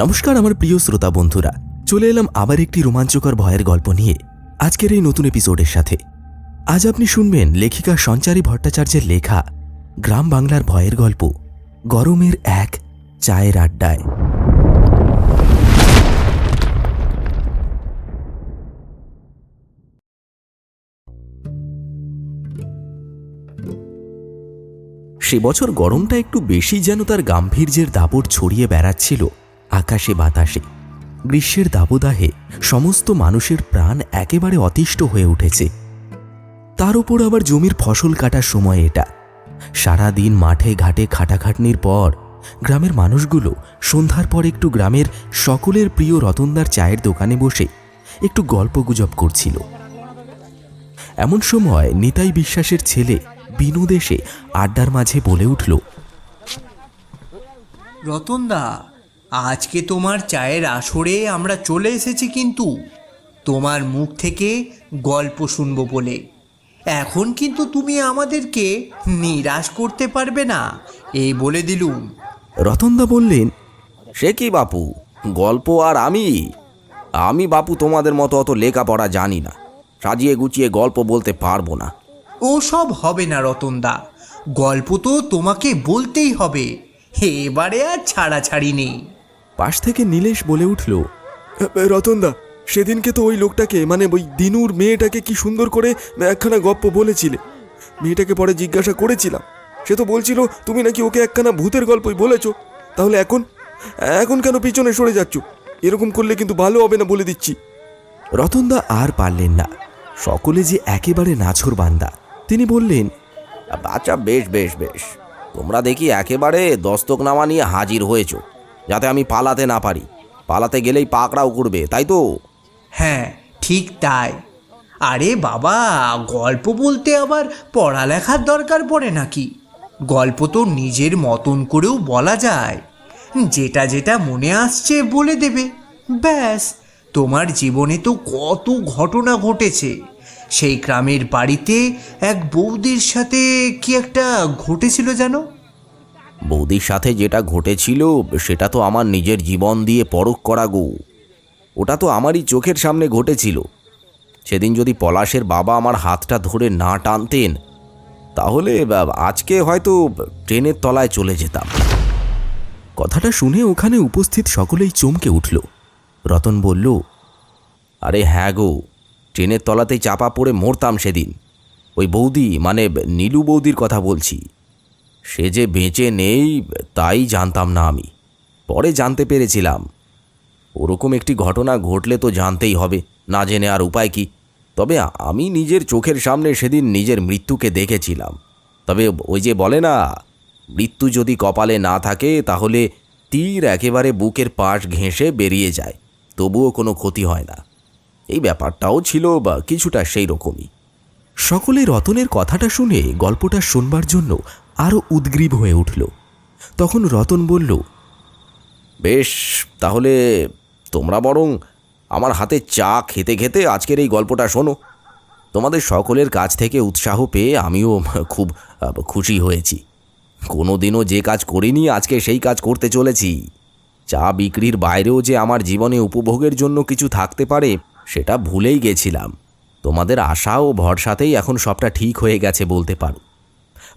নমস্কার আমার প্রিয় শ্রোতা বন্ধুরা। চলে এলাম আবার একটি রোমাঞ্চকর ভয়ের গল্প নিয়ে আজকের এই নতুন এপিসোডের সাথে। আজ আপনি শুনবেন লেখিকা সঞ্চারী ভট্টাচার্যের লেখা গ্রাম বাংলার ভয়ের গল্প, গরমের এক চায়ের আড্ডায়। সে বছর গরমটা একটু বেশি যেন তার গাম্ভীর্যের দাপট ছড়িয়ে বেড়াচ্ছিল। আকাশে বাতাসে। গ্রীষ্মের দাবদাহে সমস্ত মানুষের প্রাণ একেবারে অতিষ্ঠ হয়ে উঠেছে। তার উপর আবার জমির ফসল কাটার সময় এটা। সারা দিন মাঠে ঘাটে খাটাখাটনির পর গ্রামের মানুষগুলো সন্ধ্যার পর একটু গ্রামের সকলের প্রিয় রতনদার চায়ের দোকানে বসে একটু গল্প গুজব করছিল। এমন সময় নিতাই বিশ্বাসের ছেলে বিনোদ এসে আড্ডার মাঝে বলে উঠল, রতনদা আজকে তোমার চায়ের আসরে আমরা চলে এসেছি কিন্তু। তোমার মুখ থেকে গল্প শুনব বলে। এখন কিন্তু তুমি আমাদেরকে নিরাশ করতে পারবে না এই বলে দিলুম। রতনদা বললেন সে কি বাপু? গল্প আর আমি? আমি বাপু তোমাদের মতো অত লেখাপড়া জানি না। সাজিয়ে গুছিয়ে গল্প বলতে পারব না। ও সব হবে না রতনদা। গল্প তো তোমাকে বলতেই হবে। এবারে আর ছাড়াছাড়ি নেই। পাশ থেকে নীলেশ বলে উঠল রতনদা সেদিনকে তো ওই লোকটাকে মানে ওই দিনুর মেয়েটাকে কি সুন্দর করে একখানা গপ্প বলেছিলে। মেয়েটাকে পরে জিজ্ঞাসা করেছিলাম। সে তো বলছিল তুমি নাকি ওকে একখানা ভূতের গল্পই বলেছ? তাহলে এখন এখন কেন পিছনে সরে যাচ্ছ? এরকম করলে কিন্তু ভালো হবে না বলে দিচ্ছি। রতনদা আর পারলেন না। সকলে যে একেবারে নাছর বান্দা। তিনি বললেন আচ্ছা বেশ বেশ বেশ। তোমরা দেখি একেবারে দস্তক নামা নিয়ে হাজির হয়েছ। যাতে আমি পালাতে না পারি। পালাতে গেলেই পাকড়াও করবে, তাই তো? হ্যাঁ ঠিক তাই। আরে বাবা, গল্প বলতে আবার পড়ালেখার দরকার পড়ে নাকি? গল্প তো নিজের মতন করেও বলা যায়। যেটা যেটা মনে আসছে বলে দেবে। ব্যাস, তোমার জীবনে তো কত ঘটনা ঘটেছে। সেই গ্রামের বাড়িতে এক বৌদির সাথে কি একটা ঘটেছিল জানো? বৌদির সাথে যেটা ঘটেছিল, সেটা তো আমার নিজের জীবন দিয়ে পরখ করা গো। ওটা তো আমারই চোখের সামনে ঘটেছিল। সেদিন যদি পলাশের বাবা আমার হাতটা ধরে না টানতেন, তাহলে আজকে হয়তো ট্রেনের তলায় চলে যেতাম। কথাটা শুনে ওখানে উপস্থিত সকলেই চমকে উঠল। রতন বলল, আরে হ্যাঁ গো, ট্রেনের তলাতেই চাপা পড়ে মরতাম সেদিন। ওই বৌদি মানে নীলু বৌদির কথা বলছি। সে যে বেঁচে নেই, তাই জানতাম না আমি। পরে জানতে পেরেছিলাম। ওরকম একটি ঘটনা ঘটলে তো জানতেই হবে, না জেনে আর উপায় কি? তবে আমি নিজের চোখের সামনে সেদিন নিজের মৃত্যুকে দেখেছিলাম। তবে ওই যে বলে না, মৃত্যু যদি কপালে না থাকে, তাহলে তীর একেবারে বুকের পাশ ঘেঁষে বেরিয়ে যায়। তবুও কোনো ক্ষতি হয় না। এই ব্যাপারটাও ছিল বা কিছুটা সেই রকমই সকলে রতনের কথাটা শুনে গল্পটা শুনবার জন্য আরও উদ্গ্রীব হয়ে উঠল। তখন রতন বলল, বেশ, তাহলে তোমরা বরং আমার হাতে চা খেতে খেতে আজকের এই গল্পটা শোনো। তোমাদের সকলের কাছ থেকে উৎসাহ পেয়ে আমিও খুব খুশি হয়েছি। কোনো দিনও যে কাজ করিনি, আজকে সেই কাজ করতে চলেছি। চা বিক্রির বাইরেও যে আমার জীবনে উপভোগের জন্য কিছু থাকতে পারে, সেটা ভুলেই গেছিলাম। তোমাদের আশা ও ভরসাতেই এখন সবটা ঠিক হয়ে গেছে বলতে পারো।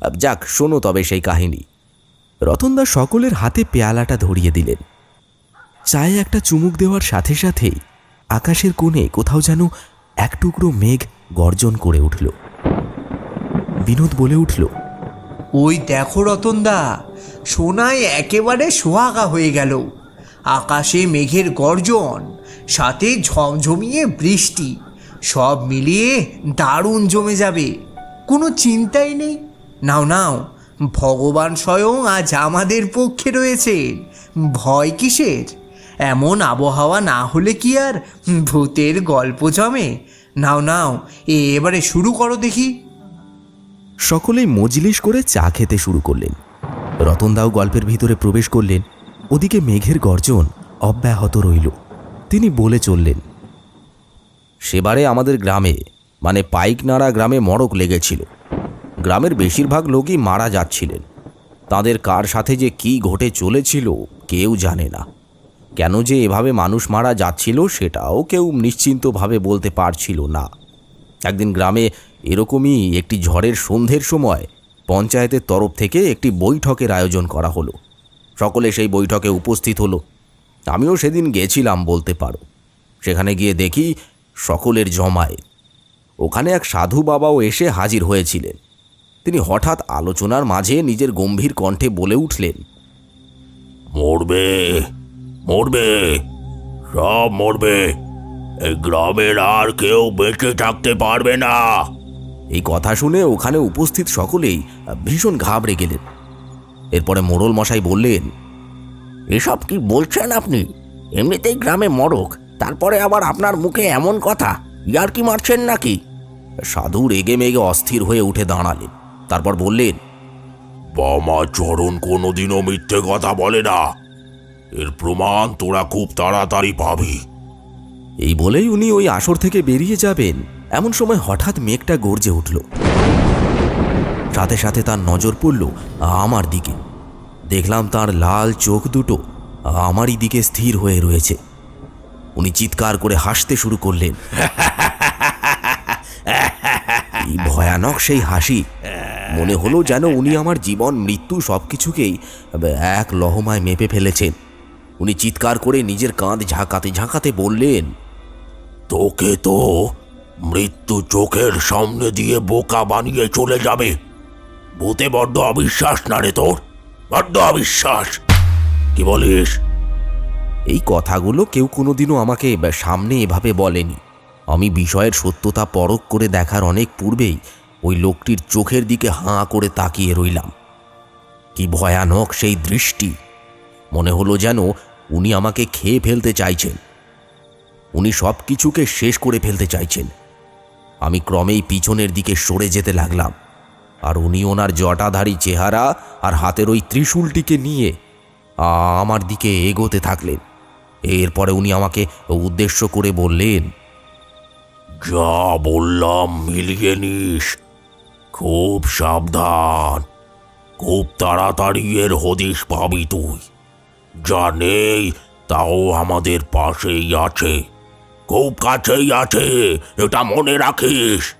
যাক, শোনো তবে সেই কাহিনী। রতনদা সকলের হাতে পেয়ালাটা ধরিয়ে দিলেন। চায়ে একটা চুমুক দেওয়ার সাথে সাথেই আকাশের কোণে কোথাও যেন এক টুকরো মেঘ গর্জন করে উঠল। বিনোদ বলে উঠল, ওই দেখো রতনদা, সোনায় একেবারে সোহাগা হয়ে গেল। আকাশে মেঘের গর্জন, সাথে ঝমঝমিয়ে বৃষ্টি, সব মিলিয়ে দারুণ জমে যাবে। কোনো চিন্তাই নেই। নাও নাও, ভগবান স্বয়ং আজ আমাদের পক্ষে রয়েছেন ভয় কিসের? এমন আবহাওয়া না হলে কি আর ভূতের গল্প জমে? নাও নাও এবারে শুরু করো দেখি। সকলেই মজলিস করে চা খেতে শুরু করলেন। রতনদাও গল্পের ভিতরে প্রবেশ করলেন। ওদিকে মেঘের গর্জন অব্যাহত রইল। তিনি বলে চললেন, সেবারে আমাদের গ্রামে মানে পাইকনাড়া গ্রামে মড়ক লেগেছিল। গ্রামের বেশিরভাগ লোকই মারা যাচ্ছিলেন। তাদের কার সাথে যে কি ঘটে চলেছিল কেউ জানে না। কেন যে এভাবে মানুষ মারা যাচ্ছিল সেটাও কেউ নিশ্চিন্তভাবে বলতে পারছিল না। একদিন গ্রামে এরকমই একটি ঝড়ের সন্ধ্যের সময় পঞ্চায়েতের তরফ থেকে একটি বৈঠকের আয়োজন করা হলো। সকলে সেই বৈঠকে উপস্থিত হলো। আমিও সেদিন গেছিলাম বলতে পারো। সেখানে গিয়ে দেখি সকলের জমায়ে ওখানে এক সাধু বাবাও এসে হাজির হয়েছিলেন। তিনি হঠাৎ আলোচনার মাঝে নিজের গম্ভীর কণ্ঠে বলে উঠলেন মরবে মরবে সব মরবে। এই গ্রামের আর কেউ বেঁচে থাকতে পারবে না। এই কথা শুনে ওখানে উপস্থিত সকলেই ভীষণ ঘাবড়ে গেলেন। এরপরে মোড়ল মশাই বললেন এসব কি বলছেন আপনি? এমনিতেই গ্রামে মরক তারপরে আবার আপনার মুখে এমন কথা ইয়ার কি মারছেন নাকি? সাধু রেগে মেগে অস্থির হয়ে উঠে দাঁড়ালেন। তারপর বললেন বামা চরণ কোনোদিনও মিথ্যে কথা বলে না। এর প্রমাণ তোরা খুব তাড়াতাড়ি পাবি। এই বলেই উনি ওই আসর থেকে বেরিয়ে যাবেন। এমন সময় হঠাৎ মেঘটা গর্জে উঠল। সাথে সাথে তার নজর পড়ল আমার দিকে। দেখলাম তার লাল চোখ দুটো আমারই দিকে স্থির হয়ে রয়েছে। উনি চিৎকার করে হাসতে শুরু করলেন। এই ভয়ানক সেই হাসি। মনে হলো যেন উনি আমার জীবন, মৃত্যু সব কিছুকেই এক লহমায় মেপে ফেলেছেন। উনি চিৎকার করে নিজের কাঁধ ঝাঁকাতে ঝাঁকাতে বললেন, তোকে তো মৃত্যু চোখের সামনে দিয়ে বোকা বানিয়ে চলে যাবে। ভূতে বড্ড অবিশ্বাস না রে তোর? বড্ড অবিশ্বাস। কি বলিস? এই কথাগুলো কেউ কোনোদিনও আমাকে সামনে এভাবে বলেনি। আমি বিষয়ের সত্যতা পরখ করে দেখার অনেক পূর্বেই ওই লোকটির চোখের দিকে হাঁ করে তাকিয়ে রইলাম। কি ভয়ানক সেই দৃষ্টি। মনে হলো যেন উনি আমাকে খেয়ে ফেলতে চাইছেন। উনি সব কিছুকে শেষ করে ফেলতে চাইছেন। আমি ক্রমেই পিছনের দিকে সরে যেতে লাগলাম। আর উনি ওনার জটাধারী চেহারা আর হাতের ওই ত্রিশূলটিকে নিয়ে আমার দিকে এগোতে থাকলেন। এরপরে উনি আমাকে উদ্দেশ্য করে বললেন, যা বললাম মিলিয়ে নিস। খুব সাবধান। খুব তাড়াতাড়ি এর হদিশ পাবি তুই। যা নেই, তাও আমাদের পাশেই আছে। খুব কাছেই আছে, এটা মনে রাখিস।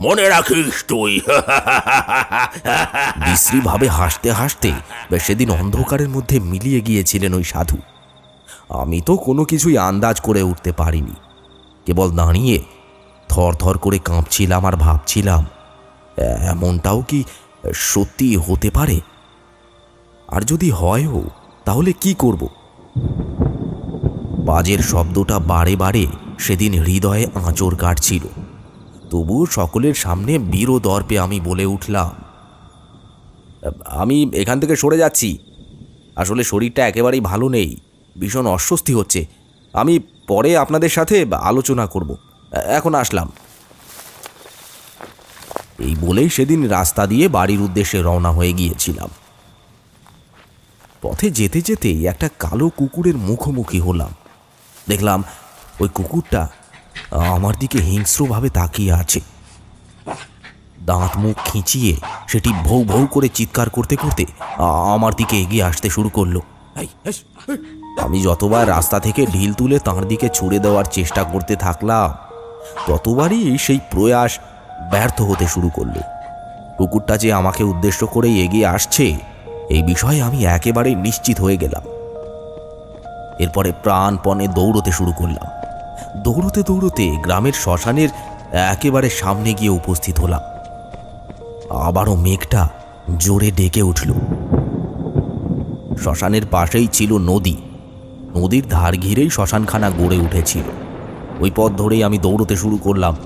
মনে রাখিস তুই। বিশ্রীভাবে হাসতে হাসতে সেদিন অন্ধকারের মধ্যে মিলিয়ে গিয়েছিলেন ওই সাধু। আমি তো কোনো কিছুই আন্দাজ করে উঠতে পারিনি। কেবল দাঁড়িয়ে থর থর করে কাঁপছিলাম আর ভাবছিলাম এমনটাও কি সত্যি হতে পারে? আর যদি হয়ও, তাহলে কি করব? বাজের শব্দটা বারে বারে সেদিন হৃদয়ে আঁচড় কাটছিল। তবুও সকলের সামনে বীর দর্পে আমি বলে উঠলাম, আমি এখান থেকে সরে যাচ্ছি। আসলে শরীরটা একেবারেই ভালো নেই, ভীষণ অস্বস্তি হচ্ছে। আমি পরে আপনাদের সাথে আলোচনা করব। এখন আসলাম। এই বলেই সেদিন রাস্তা দিয়ে বাড়ির উদ্দেশ্যে রওনা হয়ে গিয়েছিলাম। পথে যেতে যেতেই একটা কালো কুকুরের মুখোমুখি হলাম। দেখলাম ওই কুকুরটা আমার দিকে হিংস্রভাবে তাকিয়ে আছে। দাঁত মুখ খিঁচিয়ে সেটি ভৌ ভৌ করে চিৎকার করতে করতে আমার দিকে এগিয়ে আসতে শুরু করল। আমি যতবার রাস্তা থেকে ঢিল তুলে তাঁর দিকে ছুড়ে দেওয়ার চেষ্টা করতে থাকলাম, ততবারই সেই প্রয়াস ব্যর্থ হতে শুরু করল। কুকুরটা যে আমাকে উদ্দেশ্য করেই এগিয়ে আসছে, এই বিষয়ে আমি একেবারে নিশ্চিত হয়ে গেলাম। এরপরে প্রাণপণে দৌড়তে শুরু করলাম। দৌড়তে দৌড়তে গ্রামের শ্মশানের একেবারে সামনে গিয়ে উপস্থিত হলাম। আবারও মেঘটা জোরে ডেকে উঠল। শ্মশানের পাশেই ছিল নদী। নদীর ধার ঘিরেই শ্মশানখানা গড়ে উঠেছিল। ওই পথ ধরেই আমি দৌড়তে শুরু করলাম।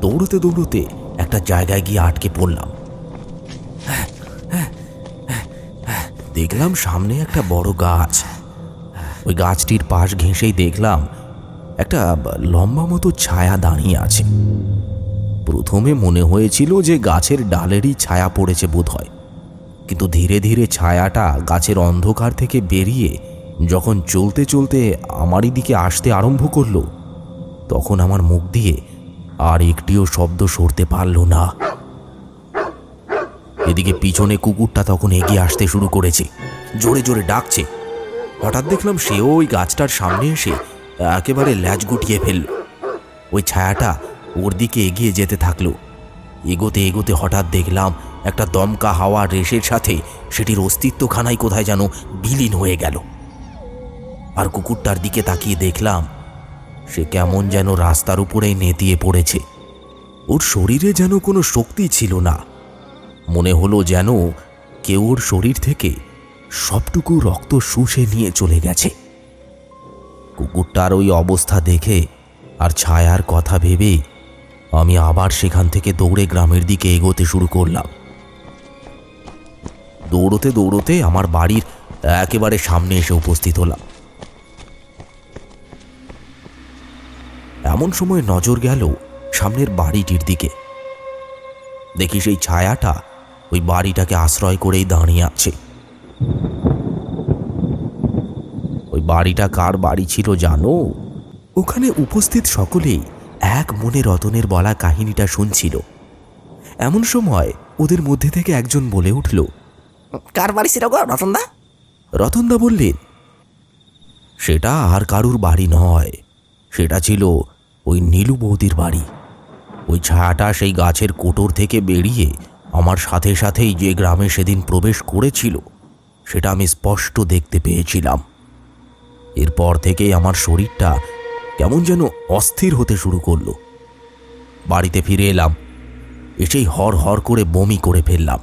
দৌড়তে দৌড়তে একটা জায়গায় গিয়ে আটকে পড়লাম। দেখলাম সামনে একটা বড় গাছ। ওই গাছটির পাশ ঘেঁষেই দেখলাম একটা লম্বা মতো ছায়া দাঁড়িয়ে আছে। প্রথমে মনে হয়েছিল যে গাছের ডালেরই ছায়া পড়েছে বোধ হয় কিন্তু ধীরে ধীরে ছায়াটা গাছের অন্ধকার থেকে বেরিয়ে যখন চলতে চলতে আমারই দিকে আসতে আরম্ভ করল, তখন আমার মুখ দিয়ে আর একটিও শব্দ সরতে পারল না। এদিকে পিছনে কুকুরটা তখন এগিয়ে আসতে শুরু করেছে। জোরে জোরে ডাকছে। হঠাৎ দেখলাম সেও ওই গাছটার সামনে এসে একেবারে ল্যাজ গুটিয়ে ফেলল। ওই ছায়াটা ওর দিকে এগিয়ে যেতে থাকল। এগোতে এগোতে হঠাৎ দেখলাম একটা দমকা হাওয়া রেশের সাথে সেটির অস্তিত্বখানায় কোথায় যেন বিলীন হয়ে গেল। আর কুকুরটার দিকে তাকিয়ে দেখলাম সে কেমন যেন রাস্তার উপরেই নেতিয়ে পড়েছে। ওর শরীরে যেন কোনো শক্তি ছিল না। মনে হলো যেন কেউ ওর শরীর থেকে সবটুকু রক্ত শুষে নিয়ে চলে গেছে। কুকুরটার ওই অবস্থা দেখে আর ছায়ার কথা ভেবে আমি আবার সেখান থেকে দৌড়ে গ্রামের দিকে এগোতে শুরু করলাম। দৌড়তে দৌড়তে আমার বাড়ির একেবারে সামনে এসে উপস্থিত হলাম। এমন সময় নজর গেল সামনের বাড়িটির দিকে। দেখি সেই ছায়াটা ওই বাড়িটাকে আশ্রয় করেই দাঁড়িয়ে আছে। ওই বাড়িটা কার বাড়ি ছিল জানো? ওখানে উপস্থিত সকলেই এক মনে রতনের বলা কাহিনীটা শুনছিল। এমন সময় ওদের মধ্যে থেকে একজন বলে উঠল কার বাড়ি ছিল গো রতনদা? রতনদা বললেন সেটা আর কারুর বাড়ি নয়। সেটা ছিল ওই নীলু বৌদির বাড়ি। ওই ছায়াটা সেই গাছের কোটর থেকে বেরিয়ে আমার সাথে সাথেই যে গ্রামে সেদিন প্রবেশ করেছিল, সেটা আমি স্পষ্ট দেখতে পেয়েছিলাম। এরপর থেকেই আমার শরীরটা কেমন যেন অস্থির হতে শুরু করল। বাড়িতে ফিরে এলাম, এসেই হর হর করে বমি করে ফেললাম।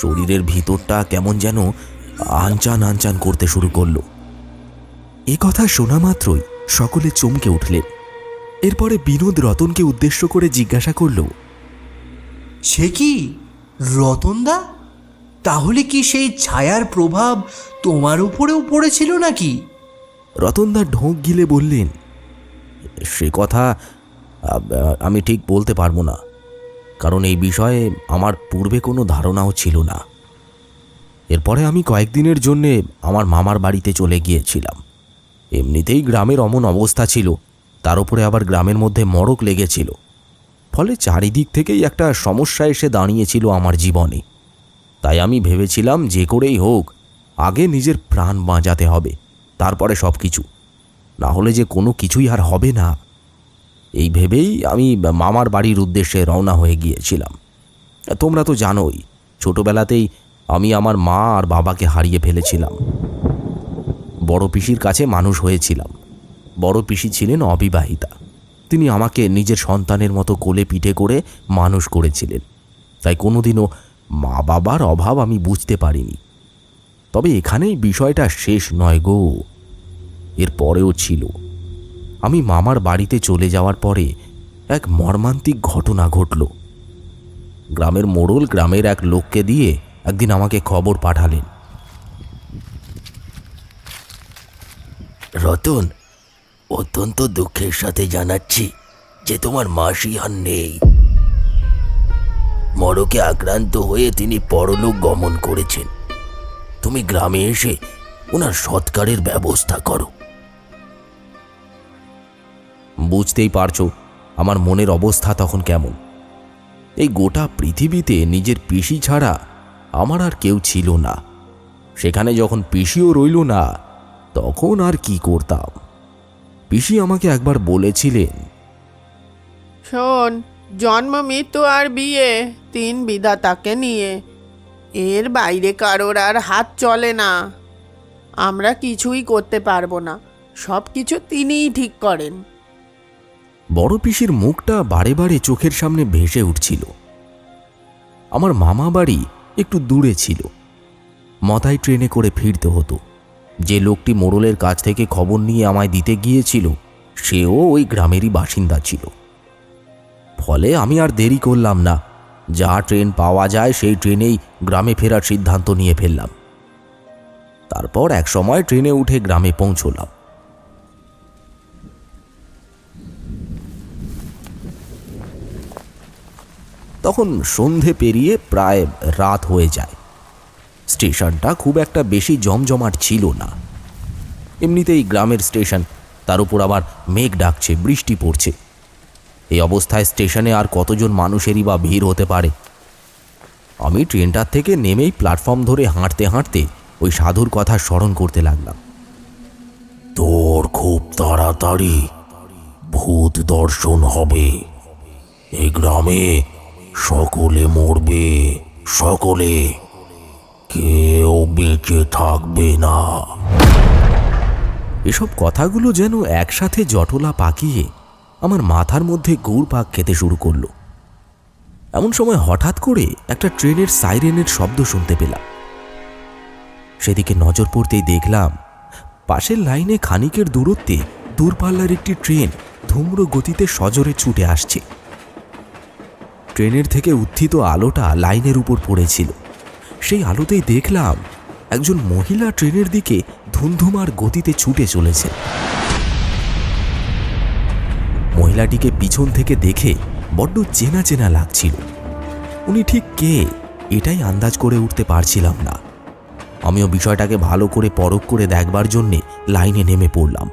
শরীরের ভিতরটা কেমন যেন আনচান আনচান করতে শুরু করল। এ কথা শোনা মাত্রই সকলে চমকে উঠলেন। এরপরে বিনোদ রতনকে উদ্দেশ্য করে জিজ্ঞাসা করল সে কি রতনদা তাহলে কি সেই ছায়ার প্রভাব তোমার উপরেও পড়েছিল নাকি? রতনদা ঢোক গিলে বললেন সে কথা আমি ঠিক বলতে পারব না কারণ এই বিষয়ে আমার পূর্বে কোনো ধারণাও ছিল না। এরপরে আমি কয়েকদিনের জন্যে আমার মামার বাড়িতে চলে গিয়েছিলাম। এমনিতেই গ্রামের অমন অবস্থা ছিল, তার উপরে আবার গ্রামের মধ্যে মড়ক লেগেছিল। ফলে চারিদিক থেকেই একটা সমস্যা এসে দাঁড়িয়েছিল আমার জীবনে। তাই আমি ভেবেছিলাম যে করেই হোক, আগে নিজের প্রাণ বাঁচাতে হবে, তারপরে সব কিছু না হলে যে কোনো কিছুই আর হবে না। এই ভেবেই আমি মামার বাড়ির উদ্দেশ্যে রওনা হয়ে গিয়েছিলাম। তোমরা তো জানোই, ছোটবেলাতেই আমি আমার মা আর বাবাকে হারিয়ে ফেলেছিলাম। বড় পিসির কাছে মানুষ হয়েছিলাম। বড় পিসি ছিলেন অবিবাহিতা। তিনি আমাকে নিজের সন্তানের মতো কোলে পিঠে করে মানুষ করেছিলেন। তাই কোনোদিনও মা বাবার অভাব আমি বুঝতে পারিনি। তবে এখানেই বিষয়টা শেষ নয় গো। এর পরেও ছিল। আমি মামার বাড়িতে চলে যাওয়ার পরে এক মর্মান্তিক ঘটনা ঘটল। গ্রামের মোড়ল গ্রামের এক লোককে দিয়ে একদিন আমাকে খবর পাঠালেন। রতন অত্যন্ত দুঃখের সাথে জানাচ্ছি যে তোমার মাসি আর নেই। মরকে আক্রান্ত হয়ে তিনি পরলোক গমন করেছেন। তুমি গ্রামে এসে ওনার সৎকারের ব্যবস্থা করো। বুঝতেই পারছ আমার মনের অবস্থা তখন কেমন। এই গোটা পৃথিবীতে নিজের পিসি ছাড়া আমার আর কেউ ছিল না। সেখানে যখন পিসিও রইল না তখন আর কি করতাম? পিসি আমাকে একবার বলেছিলেন শোন জন্ম মৃত্যু আর বিয়ে তিন বিধাতাকে নিয়ে। এর বাইরে কারোর আর হাত চলে না। আমরা কিছুই করতে পারব না। সব কিছু তিনিই ঠিক করেন। বড় পিসির মুখটা বারে বারে চোখের সামনে ভেসে উঠছিল। আমার মামা বাড়ি একটু দূরে ছিল। মাথায় ট্রেনে করে ফিরতে হতো। যে লোকটি মোড়লের কাছ থেকে খবর নিয়ে আমায় দিতে গিয়েছিল, সেও ওই গ্রামেরই বাসিন্দা ছিল। ফলে আমি আর দেরি করলাম না। যা ট্রেন পাওয়া যায়, সেই ট্রেনেই গ্রামে ফেরার সিদ্ধান্ত নিয়ে ফেললাম। তারপর এক সময় ট্রেনে উঠে গ্রামে পৌঁছলাম। তখন সন্ধে পেরিয়ে প্রায় রাত হয়ে যায়। স্টেশনটা খুব একটা বেশি জমজমাট ছিল না। এমনিতেই গ্রামের স্টেশন, তার উপর আবার মেঘ ডাকছে, বৃষ্টি পড়ছে। এই অবস্থায় স্টেশনে আর কতজন মানুষেরই বা ভিড় হতে পারে? আমি ট্রেনটার থেকে নেমেই প্ল্যাটফর্ম ধরে হাঁটতে হাঁটতে ওই সাধুর কথা স্মরণ করতে লাগলাম। তোর খুব তাড়াতাড়ি ভূত দর্শন হবে। এই গ্রামে সকলে মরবে, সকলে। কেউ বেঁচে থাকবে না। এসব কথাগুলো যেন একসাথে জটলা পাকিয়ে আমার মাথার মধ্যে পাক খেতে শুরু করল। এমন সময় হঠাৎ করে একটা ট্রেনের সাইরেনের শব্দ শুনতে পেলাম। সেদিকে নজর পড়তেই দেখলাম, পাশের লাইনে খানিকের দূরত্বে দূরপাল্লার একটি ট্রেন ধূম্র গতিতে সজোরে ছুটে আসছে। ট্রেনের থেকে উত্থিত আলোটা লাইনের উপর পড়েছিল। সেই আলোতেই দেখলাম একজন মহিলা ট্রেনের দিকে ধুমধুমার গতিতে ছুটে চলেছে। মহিলাটিকে পিছন থেকে দেখে বড্ড চেনা চেনা লাগছিল। উনি ঠিক কে, এটাই আন্দাজ করে উঠতে পারছিলাম না। আমিও বিষয়টাকে ভালো করে পরখ করে দেখবার জন্যে লাইনে নেমে পড়লাম।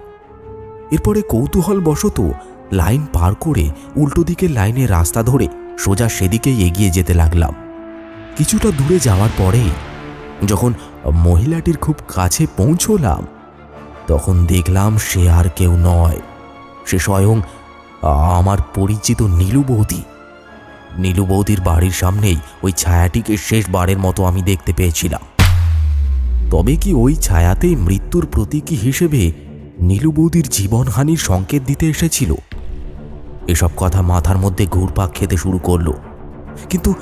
এরপরে কৌতূহলবশত লাইন পার করে উল্টো দিকের লাইনে রাস্তা ধরে সোজা সেদিকেই এগিয়ে যেতে লাগলাম। কিছুটা দূরে যাওয়ার পরে যখন মহিলাটির খুব কাছে পৌঁছলাম, তখন দেখলাম সে আর কেউ নয়। সে স্বয়ং আমার পরিচিত নীলু বৌদি। নীলু বৌদির বাড়ির সামনেই ওই ছায়াটিকে শেষবারের মতো আমি দেখতে পেয়েছিলাম। তবে কি ওই ছায়াতেই মৃত্যুর প্রতীকী হিসেবে নীলু বৌদির জীবনহানির সংকেত দিতে এসেছিল? এসব কথা মাথার মধ্যে ঘুরপাক খেতে শুরু করল। কিন্তু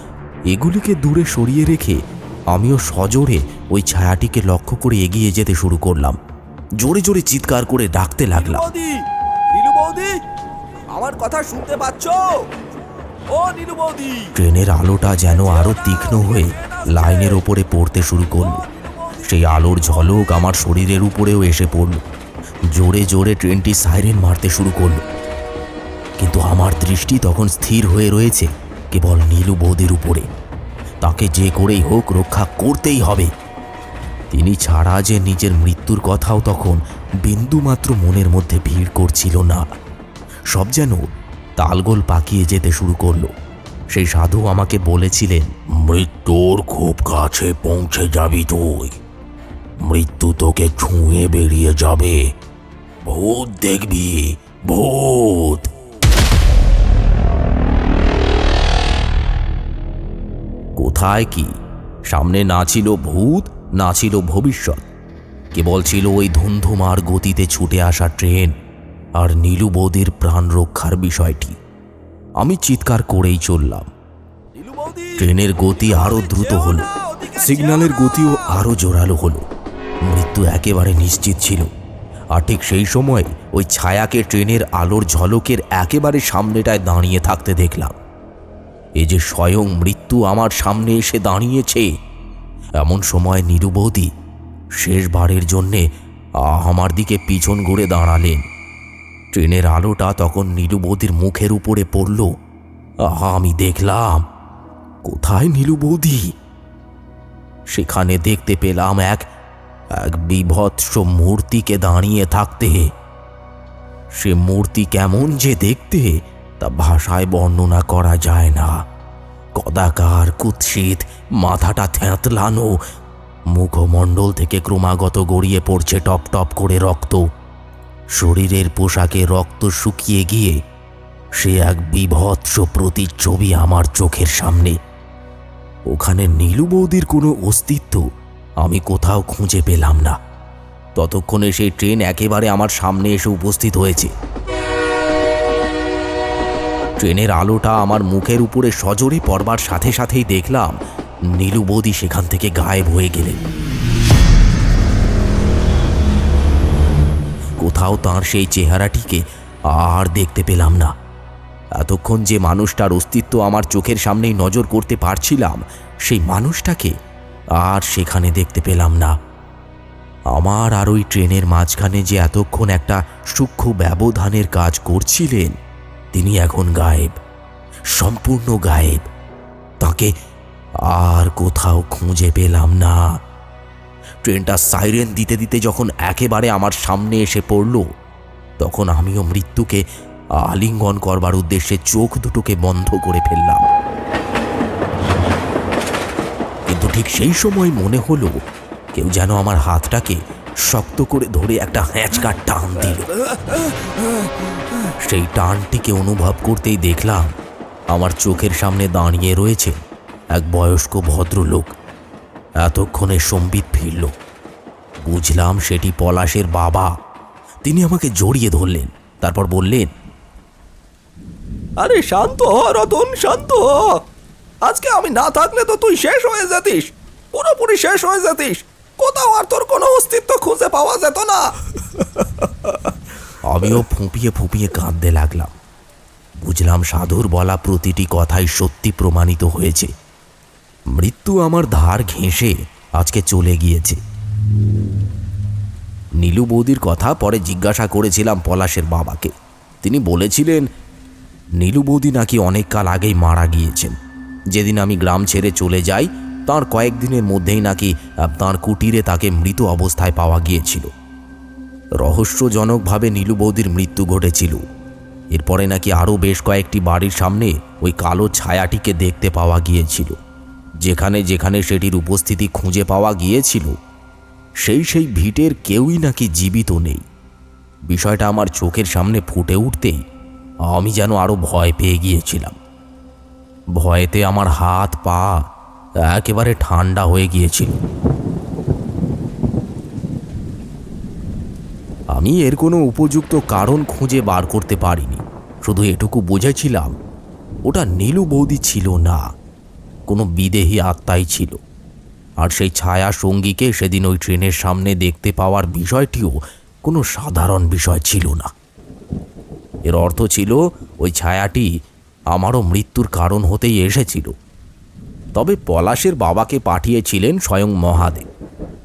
এগুলিকে দূরে সরিয়ে রেখে আমিও সজোরে ওই ছায়াটিকে লক্ষ্য করে এগিয়ে যেতে শুরু করলাম। জোরে জোরে চিৎকার করে ডাকতে লাগলাম। নীলু বৌদি! আমার কথা শুনতে পাচ্ছ? ও নীলু বৌদি! ট্রেনের আলোটা যেন আরও তীক্ষ্ণ হয়ে লাইনের ওপরে পড়তে শুরু করল। সেই আলোর ঝলক আমার শরীরের উপরেও এসে পড়ল। জোরে জোরে ট্রেনটি সাইরেন মারতে শুরু করল। কিন্তু আমার দৃষ্টি তখন স্থির হয়ে রয়েছে, কেবল নীলু বৌদির উপরে। তাকে যে করেই হোক রক্ষা করতেই হবে। তিনি ছাড়া যে নিজের মৃত্যুর কথাও তখন বিন্দুমাত্র মনের মধ্যে ভিড় করছিল না। সব যেন তালগোল পাকিয়ে যেতে শুরু করল। সেই সাধু আমাকে বলেছিলেন, মৃত্যুর খুব কাছে পৌঁছে যাবি তুই। মৃত্যু তোকে ছুঁয়ে বেরিয়ে যাবে। ভূত দেখবি, ভূত! কোথায় কি? সামনে না ছিল ভূত, না ছিল ভবিষ্যৎ। কেবল ছিল ওই ধুমধুমার গতিতে ছুটে আসা ট্রেন আর নীলু বৌদির প্রাণ রক্ষার বিষয়টি। আমি চিৎকার করেই চললাম। ট্রেনের গতি আরও দ্রুত হলো। সিগন্যালের গতিও আরও জোরালো হলো। মৃত্যু একেবারে নিশ্চিত ছিল। আর ঠিক সেই সময় ওই ছায়াকে ট্রেনের আলোর ঝলকের একেবারে সামনেটায় দাঁড়িয়ে থাকতে দেখলাম। এ যে স্বয়ং মৃত্যু আমার সামনে এসে দাঁড়িয়েছে, এমন সময় নীরু বৌদি শেষবারের জন্যে আমার দিকে পিছন ঘুরে দাঁড়ালেন। ট্রেনের আলোটা তখন নীলু মুখের উপরে পড়ল। আহা, আমি দেখলাম, কোথায় নীলু বৌদি সেখানে দেখতে পেলাম এক এক বিভৎস মূর্তিকে দাঁড়িয়ে থাকতে। সে মূর্তি কেমন যে দেখতে তা ভাষায় বর্ণনা করা যায় না। কদাকার কুৎসিত, মাথাটা থ্যাঁতলানো মুখমণ্ডল থেকে ক্রমাগত গড়িয়ে পড়ছে টপ টপ করে রক্ত। শরীরের পোশাকে রক্ত শুকিয়ে গিয়ে সে এক বিভৎস প্রতিচ্ছবি আমার চোখের সামনে। ওখানে নীলু বৌদির কোনো অস্তিত্ব আমি কোথাও খুঁজে পেলাম না। ততক্ষণে সেই ট্রেন একেবারে আমার সামনে এসে উপস্থিত হয়েছে। ট্রেনের আলোটা আমার মুখের উপরে সজোরে পড়বার সাথে সাথেই দেখলাম নীলু বৌদি সেখান থেকে গায়েব হয়ে গেলেন। কোথাও তার সেই চেহারাটিকে আর দেখতে পেলাম না। এতক্ষণ যে মানুষটার অস্তিত্ব আমার চোখের সামনেই নজর করতে পারছিলাম, সেই মানুষটাকে আর সেখানে দেখতে পেলাম না। আমার আর ওই ট্রেনের মাঝখানে যে এতক্ষণ একটা সূক্ষ্ম ব্যবধানের কাজ করছিলেন তিনি এখন গায়েব, সম্পূর্ণ গায়েব। তাকে আর কোথাও খুঁজে পেলাম না। ট্রেনটা সাইরেন দিতে দিতে যখন একেবারে আমার সামনে এসে পড়ল, তখন আমিও মৃত্যুকে আলিঙ্গন করবার উদ্দেশ্যে চোখ দুটোকে বন্ধ করে ফেললাম। কিন্তু ঠিক সেই সময় মনে হলো, কেউ যেন আমার হাতটাকে শক্ত করে ধরে একটা হ্যাঁচকার টান দিল। সেই টানটিকে অনুভব করতেই দেখলাম আমার চোখের সামনে দাঁড়িয়ে রয়েছে এক বয়স্ক ভদ্রলোক। এতক্ষণে সম্বিত ফিরল। বুঝলাম সেটি পলাশের বাবা। তিনি আমাকে জড়িয়ে ধরলেন, তারপর বললেন, আরে শান্ত রতন, শান্ত আজকে আমি না থাকলে তো তুই শেষ হয়ে যেতিস, পুরোপুরি শেষ হয়ে যেতিস। কোথাও আর তোর কোনো অস্তিত্ব খুঁজে পাওয়া যেত না। আমিও ফুঁপিয়ে ফুঁপিয়ে কাঁদতে লাগলাম। বুঝলাম সাধুর বলা প্রতিটি কথাই সত্যি প্রমাণিত হয়েছে। মৃত্যু আমার ধার ঘেঁষে আজকে চলে গিয়েছে। নীলু বৌদির কথা পরে জিজ্ঞাসা করেছিলাম পলাশের বাবাকে। তিনি বলেছিলেন, নীলু বৌদি নাকি অনেক কাল আগেই মারা গিয়েছেন। যেদিন আমি গ্রাম ছেড়ে চলে যাই তার কয়েকদিনের মধ্যেই নাকি তাঁর কুটিরে তাকে মৃত অবস্থায় পাওয়া গিয়েছিল। রহস্যজনকভাবে নীলু বৌদির মৃত্যু ঘটেছিল। এরপরে নাকি আরও বেশ কয়েকটি বাড়ির সামনে ওই কালো ছায়াটিকে দেখতে পাওয়া গিয়েছিল। যেখানে যেখানে সেটির উপস্থিতি খুঁজে পাওয়া গিয়েছিল, সেই সেই ভিটের কেউই নাকি জীবিত নেই। বিষয়টা আমার চোখের সামনে ফুটে উঠতেই আমি যেন আরও ভয় পেয়ে গিয়েছিলাম। ভয়েতে আমার হাত পা একেবারে ঠান্ডা হয়ে গিয়েছিল। আমি এর কোনো উপযুক্ত কারণ খুঁজে বার করতে পারিনি। শুধু এটুকু বুঝেছিলাম, ওটা নীলু বৌদি ছিল না, কোনো বিদেহী আত্মাই ছিল। আর সেই ছায়া সঙ্গীকে সেদিন ওই ট্রেনের সামনে দেখতে পাওয়ার বিষয়টিও কোনো সাধারণ বিষয় ছিল না। এর অর্থ ছিল, ওই ছায়াটি আমারও মৃত্যুর কারণ হতেই এসেছিল। তবে পলাশের বাবাকে পাঠিয়েছিলেন স্বয়ং মহাদেব।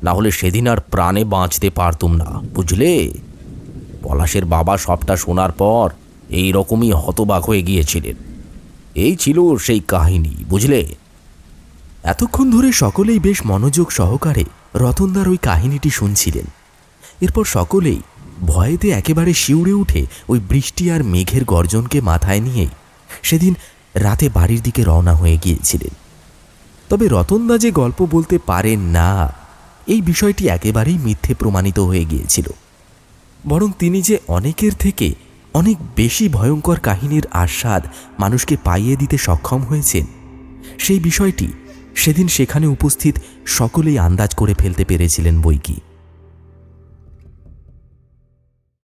না হলে সেদিন আর প্রাণে বাঁচতে পারতুম না, বুঝলে? পলাশের বাবা সবটা শোনার পর এই রকমই হতবাক হয়ে গিয়েছিলেন। এই ছিল সেই কাহিনী, বুঝলে? এতক্ষণ ধরে সকলেই বেশ মনোযোগ সহকারে রতনদার ওই কাহিনীটি শুনছিলেন। এরপর সকলেই ভয়েতে একেবারে শিউরে উঠে ওই বৃষ্টি আর মেঘের গর্জনকে মাথায় নিয়েই সেদিন রাতে বাড়ির দিকে রওনা হয়ে গিয়েছিলেন। তবে রতনদা যে গল্প বলতে পারেন না, এই বিষয়টি একেবারেই মিথ্যে প্রমাণিত হয়ে গিয়েছিল। বরং তিনি যে অনেকের থেকে অনেক বেশি ভয়ঙ্কর কাহিনীর আস্বাদ মানুষকে পাইয়ে দিতে সক্ষম হয়েছেন, সেই বিষয়টি সেদিন সেখানে উপস্থিত সকলেই আন্দাজ করে ফেলতে পেরেছিলেন বই কি